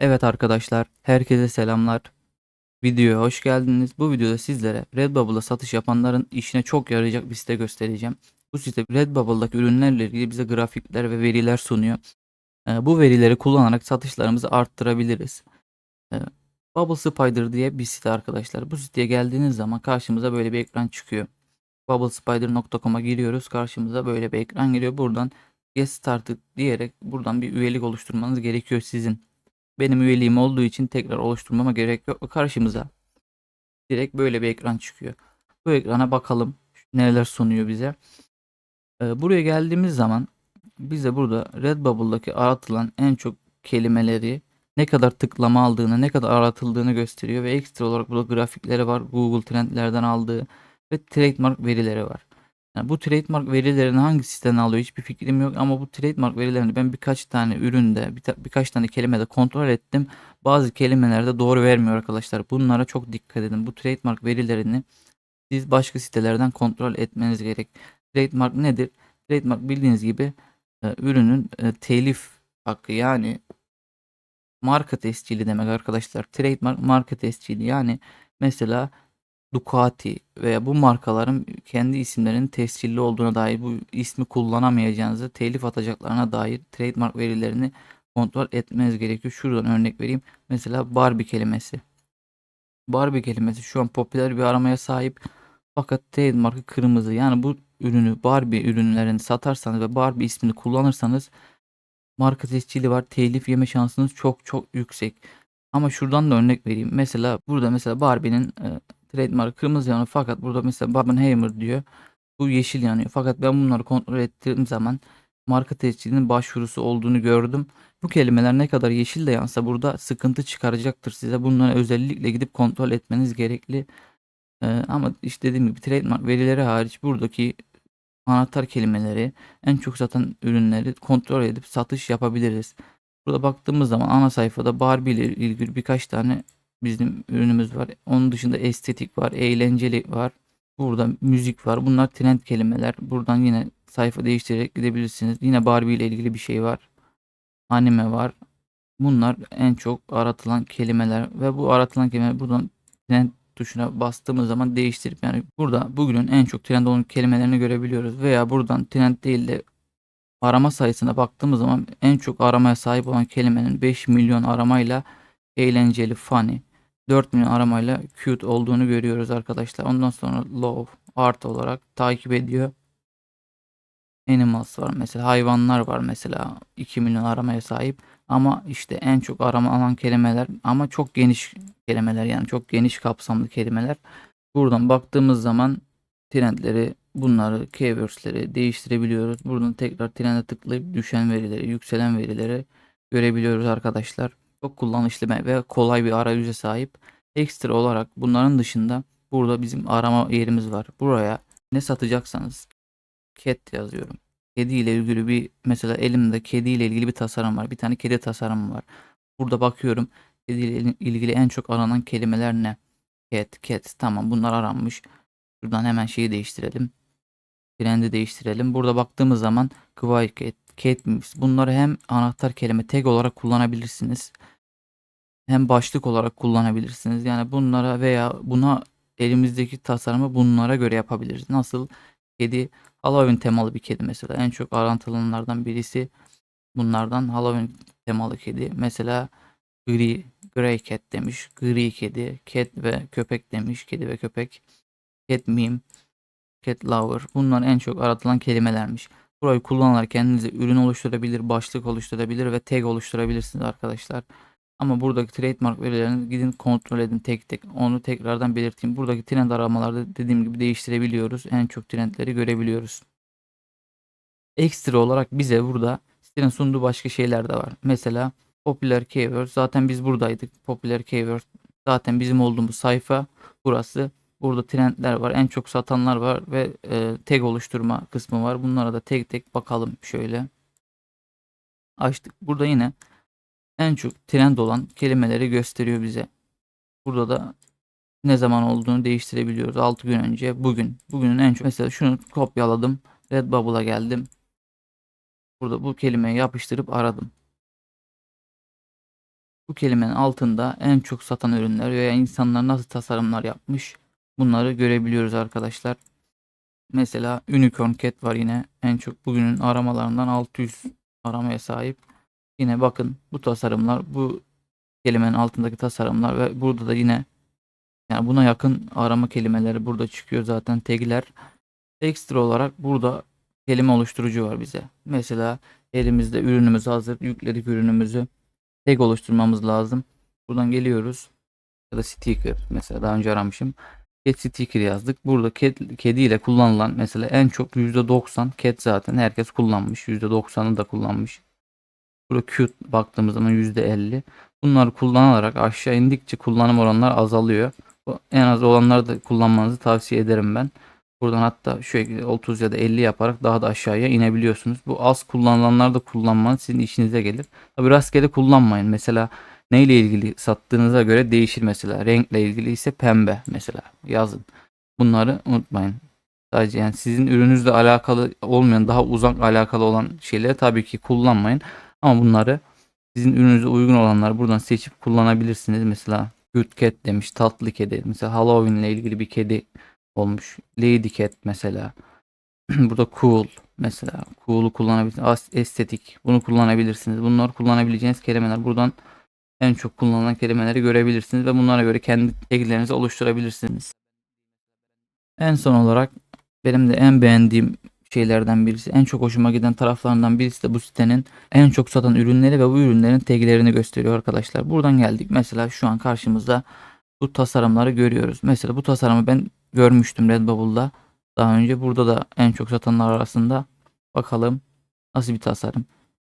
Evet arkadaşlar, herkese selamlar. Videoya hoş geldiniz. Bu videoda sizlere Redbubble'da satış yapanların işine çok yarayacak bir site göstereceğim. Bu site Redbubble'daki ürünlerle ilgili bize grafikler ve veriler sunuyor. Ee, bu verileri kullanarak satışlarımızı arttırabiliriz. Ee, Bubble Spider diye bir site arkadaşlar. Bu siteye geldiğiniz zaman karşımıza böyle bir ekran çıkıyor. Bubblespider.com'a giriyoruz. Karşımıza böyle bir ekran geliyor. Buradan Get Started diyerek buradan bir üyelik oluşturmanız gerekiyor sizin. Benim üyeliğim olduğu için tekrar oluşturmama gerek yok. Karşımıza direkt böyle bir ekran çıkıyor. Bu ekrana bakalım neler sunuyor bize. Ee, buraya geldiğimiz zaman bize burada Redbubble'daki aratılan en çok kelimeleri ne kadar tıklama aldığını, ne kadar aratıldığını gösteriyor ve ekstra olarak burada grafikleri var. Google Trendlerden aldığı ve trademark verileri var. Yani bu trademark verilerini hangi siteden alıyor hiçbir fikrim yok ama bu trademark verilerini ben birkaç tane üründe bir birkaç tane kelimede kontrol ettim. Bazı kelimelerde doğru vermiyor arkadaşlar. Bunlara çok dikkat edin. Bu trademark verilerini siz başka sitelerden kontrol etmeniz gerek. Trademark nedir? Trademark bildiğiniz gibi e, ürünün e, telif hakkı yani marka tescili demek arkadaşlar. Trademark marka tescili yani mesela Ducati veya bu markaların kendi isimlerinin tescilli olduğuna dair bu ismi kullanamayacağınızı telif atacaklarına dair trademark verilerini kontrol etmeniz gerekiyor. Şuradan örnek vereyim. Mesela Barbie kelimesi. Barbie kelimesi şu an popüler bir aramaya sahip. Fakat trademarkı kırmızı. Yani bu ürünü Barbie ürünlerini satarsanız ve Barbie ismini kullanırsanız marka tescili var. Telif yeme şansınız çok çok yüksek. Ama şuradan da örnek vereyim. Mesela burada mesela Barbie'nin e, trademark kırmızı yanıyor fakat burada mesela Barbenheimer diyor. Bu yeşil yanıyor. Fakat ben bunları kontrol ettiğim zaman marka tescilinin başvurusu olduğunu gördüm. Bu kelimeler ne kadar yeşil de yansa burada sıkıntı çıkaracaktır size. Bunları özellikle gidip kontrol etmeniz gerekli. Ee, ama işte dediğim gibi trademark verileri hariç buradaki anahtar kelimeleri en çok satan ürünleri kontrol edip satış yapabiliriz. Burada baktığımız zaman ana sayfada Barbie ile ilgili birkaç tane bizim ürünümüz var. Onun dışında estetik var, eğlenceli var. Burada müzik var. Bunlar trend kelimeler. Buradan yine sayfa değiştirerek gidebilirsiniz. Yine Barbie ile ilgili bir şey var. Anime var. Bunlar en çok aratılan kelimeler ve bu aratılan kelimeler buradan trend tuşuna bastığımız zaman değiştirip yani burada bugünün en çok trend olan kelimelerini görebiliyoruz veya buradan trend değil de arama sayısına baktığımız zaman en çok aramaya sahip olan kelimenin 5 milyon aramayla eğlenceli, funny, 4 milyon aramayla cute olduğunu görüyoruz arkadaşlar. Ondan sonra love, art olarak takip ediyor. Animals var mesela hayvanlar var mesela 2 milyon aramaya sahip ama işte en çok arama alan kelimeler ama çok geniş kelimeler yani çok geniş kapsamlı kelimeler. Buradan baktığımız zaman trendleri bunları keywords'leri değiştirebiliyoruz. Buradan tekrar trende tıklayıp düşen verileri, yükselen verileri görebiliyoruz arkadaşlar. Çok kullanışlı ve kolay bir arayüze sahip. Ekstra olarak bunların dışında burada bizim arama yerimiz var. Buraya ne satacaksanız cat yazıyorum. Kedi ile ilgili bir mesela elimde kedi ile ilgili bir tasarım var. Bir tane kedi tasarımı var. Burada bakıyorum kedi ile ilgili en çok aranan kelimeler ne? Cat, cat tamam bunlar aranmış. Şuradan hemen şeyi değiştirelim. Trendi değiştirelim. Burada baktığımız zaman Kawaii Mix. Bunları hem anahtar kelime tag olarak kullanabilirsiniz. Hem başlık olarak kullanabilirsiniz. Yani bunlara veya buna elimizdeki tasarımı bunlara göre yapabiliriz. Nasıl? Kedi Halloween temalı bir kedi mesela. En çok aratılanlardan birisi bunlardan Halloween temalı kedi. Mesela gri, grey cat demiş. Gri kedi. Cat ve köpek demiş. Kedi ve köpek. Cat meme. Cat lover. Bunlar en çok aratılan kelimelermiş. Burayı kullanarak kendinize ürün oluşturabilir, başlık oluşturabilir ve tag oluşturabilirsiniz arkadaşlar. Ama buradaki trademark verilerini gidin kontrol edin tek tek. Onu tekrardan belirteyim. Buradaki trend aramalarda dediğim gibi değiştirebiliyoruz. En çok trendleri görebiliyoruz. Ekstra olarak bize burada sitenin sunduğu başka şeyler de var. Mesela popüler keyword. Zaten biz buradaydık. Popüler keyword. Zaten bizim olduğumuz sayfa burası. Burada trendler var. En çok satanlar var ve e, tag oluşturma kısmı var. Bunlara da tek tek bakalım şöyle. Açtık. Burada yine en çok trend olan kelimeleri gösteriyor bize. Burada da ne zaman olduğunu değiştirebiliyoruz. 6 gün önce, bugün. Bugünün en çok mesela şunu kopyaladım. Redbubble'a geldim. Burada bu kelimeyi yapıştırıp aradım. Bu kelimenin altında en çok satan ürünler veya insanlar nasıl tasarımlar yapmış bunları görebiliyoruz arkadaşlar. Mesela Unicorn Cat var yine en çok bugünün aramalarından 600 aramaya sahip. Yine bakın bu tasarımlar bu kelimenin altındaki tasarımlar ve burada da yine yani buna yakın arama kelimeleri burada çıkıyor zaten tagler. Ekstra olarak burada kelime oluşturucu var bize. Mesela elimizde ürünümüz hazır. Yükledik ürünümüzü. Tag oluşturmamız lazım. Buradan geliyoruz. Ya da sticker. Mesela daha önce aramışım. Cat sticker yazdık. Burada cat, kedi ile kullanılan mesela en çok %90 cat zaten herkes kullanmış. %90'ı da kullanmış. Burada cute baktığımız zaman %50. Bunları kullanarak aşağı indikçe kullanım oranlar azalıyor. En az olanları da kullanmanızı tavsiye ederim ben. Buradan hatta şu şekilde 30 ya da 50 yaparak daha da aşağıya inebiliyorsunuz. Bu az kullanılanlar da kullanmanız sizin işinize gelir. Tabi rastgele kullanmayın. Mesela neyle ilgili sattığınıza göre değişir mesela. Renkle ilgili ise pembe mesela yazın. Bunları unutmayın. Sadece yani sizin ürününüzle alakalı olmayan daha uzak alakalı olan şeyleri tabii ki kullanmayın. Ama bunları sizin ürününüze uygun olanları buradan seçip kullanabilirsiniz. Mesela Good Cat demiş tatlı kedi. Mesela Halloween ile ilgili bir kedi olmuş. Lady Cat mesela. Burada cool mesela. Cool'u kullanabilirsiniz. Estetik. Bunu kullanabilirsiniz. Bunlar kullanabileceğiniz kelimeler. Buradan en çok kullanılan kelimeleri görebilirsiniz ve bunlara göre kendi taglerinizi oluşturabilirsiniz. En son olarak benim de en beğendiğim şeylerden birisi, en çok hoşuma giden taraflarından birisi de bu sitenin en çok satan ürünleri ve bu ürünlerin taglerini gösteriyor arkadaşlar. Buradan geldik. Mesela şu an karşımızda bu tasarımları görüyoruz. Mesela bu tasarımı ben görmüştüm Redbubble'da. Daha önce burada da en çok satanlar arasında. Bakalım nasıl bir tasarım.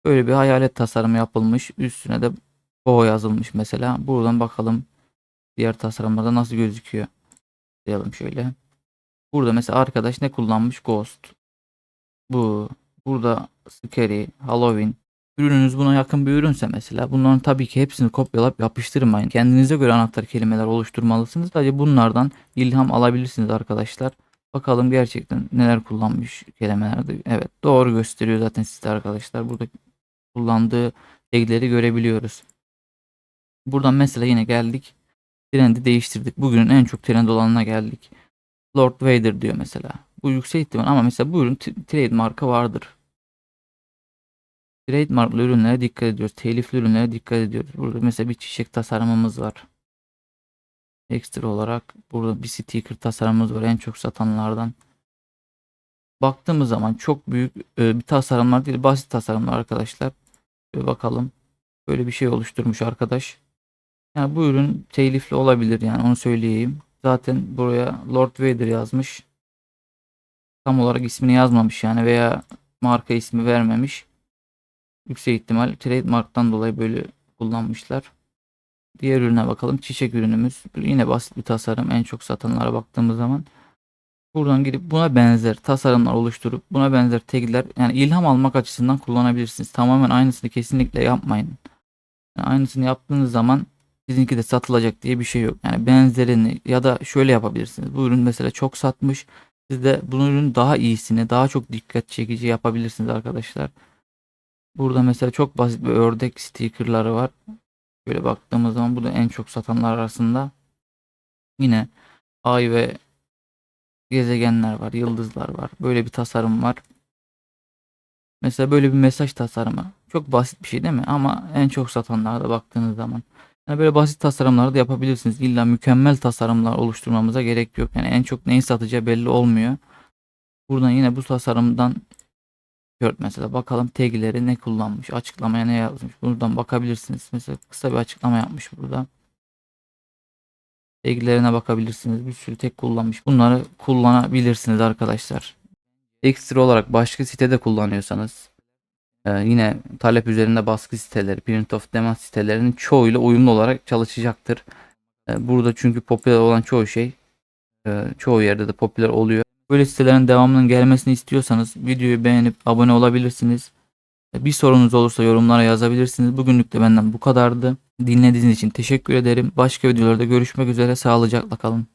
Böyle bir hayalet tasarımı yapılmış. Üstüne de Go yazılmış mesela. Buradan bakalım diğer tasarımlarda nasıl gözüküyor. Diyelim şöyle. Burada mesela arkadaş ne kullanmış? Ghost. Bu. Burada Scary, Halloween. Ürününüz buna yakın bir ürünse mesela bunların tabii ki hepsini kopyalayıp yapıştırmayın. Kendinize göre anahtar kelimeler oluşturmalısınız. Sadece bunlardan ilham alabilirsiniz arkadaşlar. Bakalım gerçekten neler kullanmış kelimelerde. Evet doğru gösteriyor zaten site arkadaşlar. Burada kullandığı tagleri görebiliyoruz. Buradan mesela yine geldik. Trendi değiştirdik. Bugünün en çok trend olanına geldik. Lord Vader diyor mesela. Bu yüksek ihtimal ama mesela bu ürün t- trademark'ı vardır. Trademarklı ürünlere dikkat ediyoruz. Telifli ürünlere dikkat ediyoruz. Burada mesela bir çiçek tasarımımız var. Ekstra olarak burada bir sticker tasarımımız var. En çok satanlardan. Baktığımız zaman çok büyük e, bir tasarımlar değil. Basit tasarımlar arkadaşlar. Bir bakalım. Böyle bir şey oluşturmuş arkadaş. Yani bu ürün telifli olabilir yani onu söyleyeyim. Zaten buraya Lord Vader yazmış. Tam olarak ismini yazmamış yani veya marka ismi vermemiş. Yüksek ihtimal trademark'tan dolayı böyle kullanmışlar. Diğer ürüne bakalım. Çiçek ürünümüz. Yine basit bir tasarım. En çok satanlara baktığımız zaman. Buradan gidip buna benzer tasarımlar oluşturup buna benzer tagler yani ilham almak açısından kullanabilirsiniz. Tamamen aynısını kesinlikle yapmayın. Yani aynısını yaptığınız zaman sizinki de satılacak diye bir şey yok. Yani benzerini ya da şöyle yapabilirsiniz. Bu ürün mesela çok satmış. Siz de bunun ürün daha iyisini, daha çok dikkat çekici yapabilirsiniz arkadaşlar. Burada mesela çok basit bir ördek stickerları var. Böyle baktığımız zaman bu da en çok satanlar arasında. Yine ay ve gezegenler var, yıldızlar var. Böyle bir tasarım var. Mesela böyle bir mesaj tasarımı. Çok basit bir şey değil mi? Ama en çok satanlarda baktığınız zaman. Yani böyle basit tasarımları da yapabilirsiniz. İlla mükemmel tasarımlar oluşturmamıza gerek yok. Yani en çok neyin satacağı belli olmuyor. Buradan yine bu tasarımdan tişört mesela bakalım tagleri ne kullanmış, açıklamaya ne yazmış. Buradan bakabilirsiniz. Mesela kısa bir açıklama yapmış burada. Taglerine bakabilirsiniz. Bir sürü tag kullanmış. Bunları kullanabilirsiniz arkadaşlar. Ekstra olarak başka sitede kullanıyorsanız ee, yine talep üzerinde baskı siteleri, print of demand sitelerinin çoğuyla uyumlu olarak çalışacaktır. Ee, burada çünkü popüler olan çoğu şey e, çoğu yerde de popüler oluyor. Böyle sitelerin devamının gelmesini istiyorsanız videoyu beğenip abone olabilirsiniz. Ee, Bir sorunuz olursa yorumlara yazabilirsiniz. Bugünlük de benden bu kadardı. Dinlediğiniz için teşekkür ederim. Başka videolarda görüşmek üzere. Sağlıcakla kalın.